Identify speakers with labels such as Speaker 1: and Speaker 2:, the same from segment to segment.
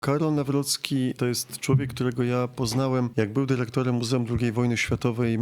Speaker 1: Karol Nawrocki to jest człowiek, którego ja poznałem, jak był dyrektorem Muzeum II Wojny Światowej.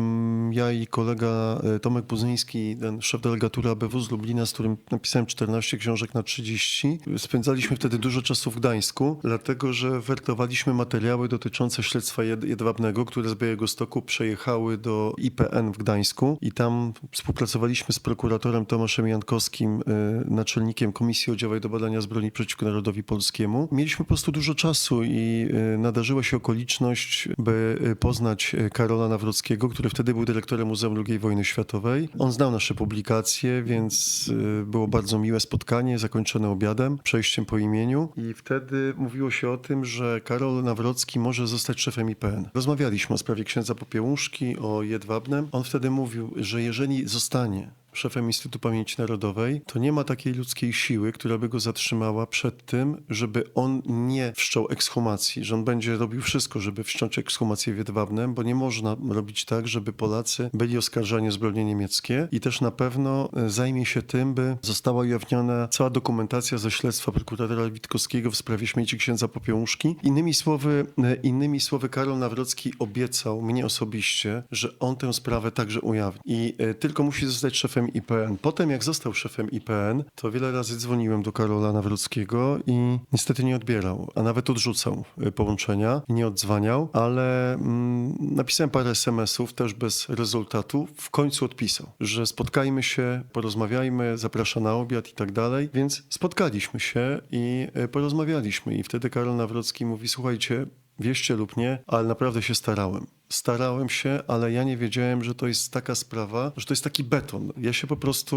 Speaker 1: Ja i kolega e, Tomek Buzyński, ten szef delegatury ABW z Lublina, z którym napisałem 14 książek na 30. Spędzaliśmy wtedy dużo czasu w Gdańsku, dlatego że wertowaliśmy materiały dotyczące śledztwa jed- jedwabnego, które z Białegostoku przejechały do IPN w Gdańsku i tam współpracowaliśmy z prokuratorem Tomaszem Jankowskim, e, naczelnikiem Komisji Oddziałowej do Badania Zbrodni przeciwko Narodowi Polskiemu. Mieliśmy po prostu dużo czasu i e, nadarzyła się okoliczność, by e, poznać e, Karola Nawrockiego, który wtedy był dyrektorem Muzeum II Wojny Światowej. On znał nasze publikacje, więc było bardzo miłe spotkanie, zakończone obiadem, przejściem po imieniu i wtedy mówiło się o tym, że Karol Nawrocki może zostać szefem IPN. Rozmawialiśmy o sprawie księdza Popiełuszki, o Jedwabnem. On wtedy mówił, że jeżeli zostanie szefem Instytutu Pamięci Narodowej, to nie ma takiej ludzkiej siły, która by go zatrzymała przed tym, żeby on nie wszczął ekshumacji, że on będzie robił wszystko, żeby wszcząć ekshumację w Jedwabnem, bo nie można robić tak, żeby Polacy byli oskarżani o zbrodnie niemieckie i też na pewno e, zajmie się tym, by została ujawniona cała dokumentacja ze śledztwa prokuratora Witkowskiego w sprawie śmieci księdza Popiełuszki. Innymi słowy, e, innymi słowy Karol Nawrocki obiecał mnie osobiście, że on tę sprawę także ujawni i e, tylko musi zostać szefem IPN. Potem jak został szefem IPN, to wiele razy dzwoniłem do Karola Nawrockiego i niestety nie odbierał, a nawet odrzucał e, połączenia, nie odzwaniał, ale mm, napisałem parę SMS-ów też bez rezultatu. W końcu odpisał, że spotkajmy się, porozmawiajmy, zaprasza na obiad i tak dalej. Więc spotkaliśmy się i e, porozmawialiśmy i wtedy Karol Nawrocki mówi, słuchajcie, wieście lub nie, ale naprawdę się starałem. Starałem się, ale ja nie wiedziałem, że to jest taka sprawa, że to jest taki beton. Ja się po prostu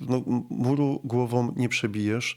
Speaker 1: y, no, muru głową nie przebijesz.